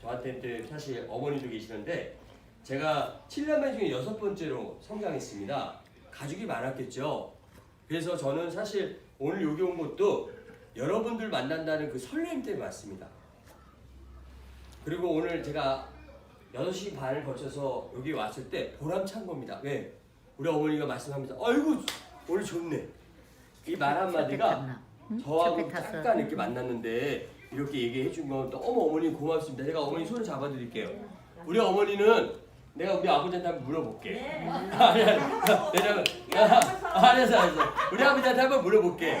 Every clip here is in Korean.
저한테 사실 어머니도 계시는데 제가 7남매 중에 여섯 번째로 성장했습니다. 가족이 많았겠죠. 그래서 저는 사실 오늘 여기 온 것도 여러분들 만난다는 그 설렘 때문에 왔습니다. 그리고 오늘 제가 6시 반을 거쳐서 여기 왔을 때 보람찬 겁니다. 왜? 우리 어머니가 말씀합니다. 아이고 오늘 좋네. 이 말 한마디가 저하고. 잠깐 이렇게 만났는데 이렇게 얘기해 준 건 너무 어머니 고맙습니다. 제가 어머니 손을 잡아드릴게요. 우리 어머니는 내가 우리 아버지한테 한번 물어볼게. 아니, 아니, 왜냐면 아, 알았어, 알았어. 우리 아버지한테 한번 물어볼게.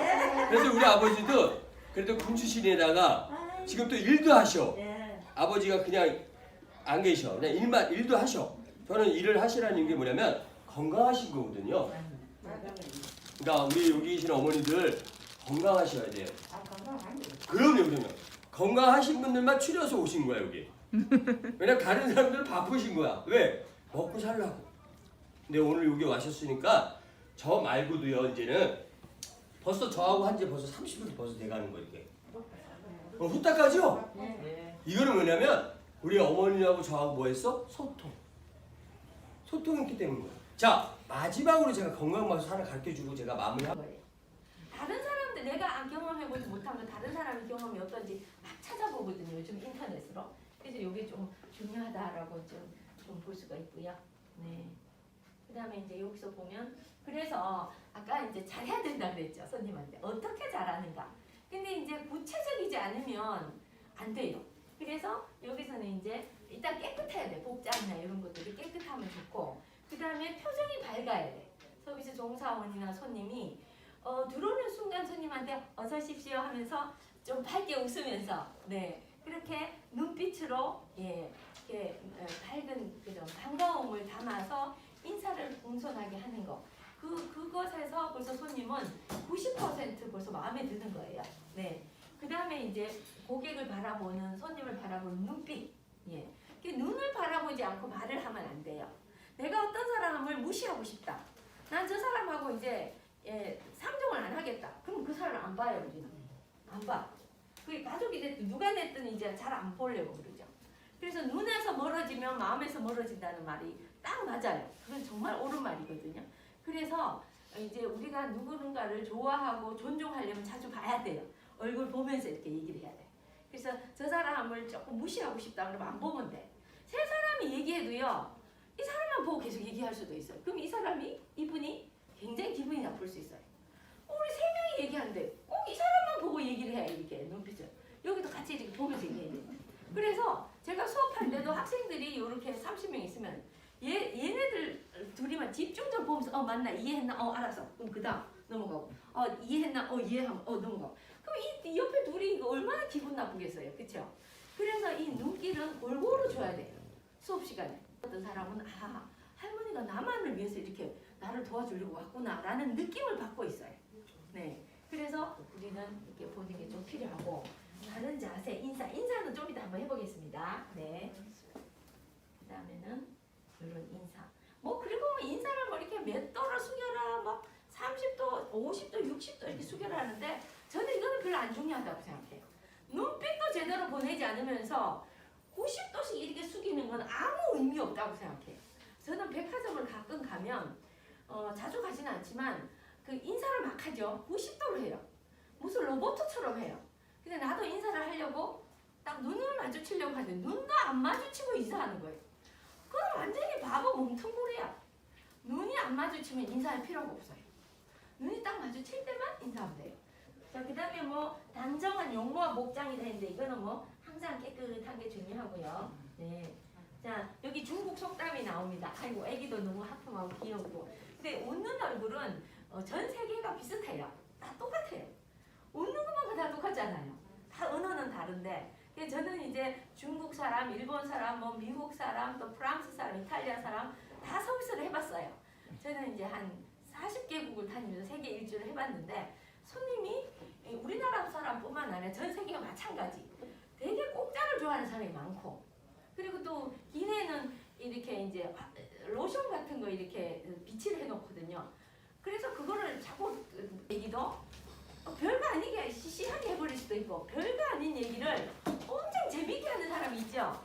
그래서 우리 아버지도 그래도 군 출신에다가 지금 또 일도 하셔. 아버지가 그냥 안 계셔. 그냥 일만 일도 하셔. 저는 일을 하시라는 게 뭐냐면 건강하신 거거든요. 그러니까 우리 여기 계신 어머니들 건강하셔야 돼요. 그럼요, 그럼요. 건강하신 분들만 추려서 오신 거야 여기. 왜냐 다른 사람들은 바쁘신 거야. 왜? 먹고 살라고. 근데 오늘 여기 와셨으니까 저 말고도요 이제는 벌써 저하고 한지 벌써 30분 벌써 돼가는 거 이게. 어, 후딱하죠? 이거는 뭐냐면 우리 어머니하고 저하고 뭐 했어? 소통. 소통했기 때문인 거야. 자 마지막으로 제가 건강 마술 하나 가르쳐주고 제가 마무리하고. 사람들 내가 경험해보지 못한 거 다른 사람의 경험이 어떤지 막 찾아보거든요. 요즘 인터넷으로. 그래서 이게 좀 중요하다라고 좀 좀 볼 수가 있고요. 네. 그다음에 이제 여기서 보면 그래서 아까 이제 잘해야 된다 그랬죠 손님한테 어떻게 잘하는가. 근데 이제 구체적이지 않으면 안 돼요. 그래서 여기서는 이제 일단 깨끗해야 돼. 복장이나 이런 것들이 깨끗하면 좋고 그 다음에 표정이 밝아야 돼. 서비스 종사원이나 손님이 어, 들어오는 순간 손님한테 어서 오십시오 하면서 좀 밝게 웃으면서 네 그렇게 눈빛으로 예 이렇게 어, 밝은 그런 반가움을 담아서 인사를 공손하게 하는 거. 그 그것에서 벌써 손님은 90% 벌써 마음에 드는 거예요. 네. 그 다음에 이제 고객을 바라보는 손님을 바라보는 눈빛. 예. 그 눈을 바라보지 않고 말을 하면 안 돼요. 내가 어떤 사람을 무시하고 싶다. 난 저 사람하고 이제 예, 하겠다. 그럼 그 사람을 안 봐요, 우리는. 안 봐. 그게 가족이 됐든 누가 됐든 이제 잘 안 보려고 그러죠. 그래서 눈에서 멀어지면 마음에서 멀어진다는 말이 딱 맞아요. 그건 정말 옳은 말이거든요. 그래서 이제 우리가 누구는가를 좋아하고 존중하려면 자주 봐야 돼요. 얼굴 보면서 이렇게 얘기를 해야 돼. 그래서 저 사람을 조금 무시하고 싶다 그러면 안 보면 돼. 세 사람이 얘기해도요. 이 사람만 보고 계속 얘기할 수도 있어요. 그럼 이 사람이 이분이 굉장히 기분이 나쁠 수 있어요. 어, 우리 세 명이 얘기하는데 꼭 이 사람만 보고 얘기를 해 이렇게 눈빛을 여기도 같이 이렇게 보면서 얘기해야 돼. 그래서 제가 수업할 때도 학생들이 이렇게 30명 있으면 얘 얘네들 둘이만 집중 좀 보면서 어 맞나? 이해했나? 어 알았어. 그럼 그 다음 넘어가고. 어 이해했나? 어 이해하면 어 넘어가고. 그럼 이, 이 옆에 둘이 얼마나 기분 나쁘겠어요? 그렇죠? 그래서 이 눈길은 골고루 줘야 돼요. 수업 시간에. 어떤 사람은 아 할머니가 나만을 위해서 이렇게 나를 도와주려고 왔구나 라는 느낌을 받고 있어요. 네. 그래서 우리는 이렇게 보는 게 좀 필요하고 한번 해보겠습니다. 네. 그 다음에는 이런 인사. 뭐 그리고 뭐 인사를 뭐 이렇게 몇 도로 숙여라, 뭐 30도, 50도, 60도 이렇게 숙여라 하는데 저는 이거는 별로 안 중요하다고 생각해요. 눈빛도 제대로 보내지 않으면서 90도씩 이렇게 숙이는 건 아무 의미 없다고 생각해요. 저는 백화점을 가끔 가면 어, 자주 가지는 않지만 그 인사를 막 하죠. 90도로 해요. 무슨 로봇처럼 해요. 근데 나도 인사를 하려고 딱 눈을 마주치려고 하는데 눈도 안 마주치고 인사하는 거예요. 그건 완전히 바보 뭉텅구리야. 눈이 안 마주치면 인사할 필요가 없어요. 눈이 딱 마주칠 때만 인사하면 돼요. 자, 그 다음에 뭐 단정한 용모와 목장이 되는데 이거는 뭐 항상 깨끗한 게 중요하고요. 네. 자, 여기 중국 속담이 나옵니다. 아이고, 애기도 너무 하품하고 귀엽고. 근데 웃는 얼굴은 어, 전 세계가 비슷해요. 다 똑같아요. 웃는 것만 다 똑같잖아요. 다 언어는 다른데. 그래서 저는 이제 중국 사람, 일본 사람, 뭐 미국 사람, 또 프랑스 사람, 이탈리아 사람 다 서비스를 해봤어요. 저는 이제 한 40개국을 다니면서 세계 일주를 해봤는데 손님이 이 우리나라 사람뿐만 아니라 전 세계가 마찬가지. 되게 공짜를 좋아하는 사람이 많고 그리고 또 기내는 이렇게 이제 로션 같은 거 이렇게 비치를 해놓거든요. 그래서 그거를 자꾸 얘기도 별거 아니게 시시하게 해버릴 수도 있고 별거 아닌 얘기를 재밌게 하는 사람이 아시죠?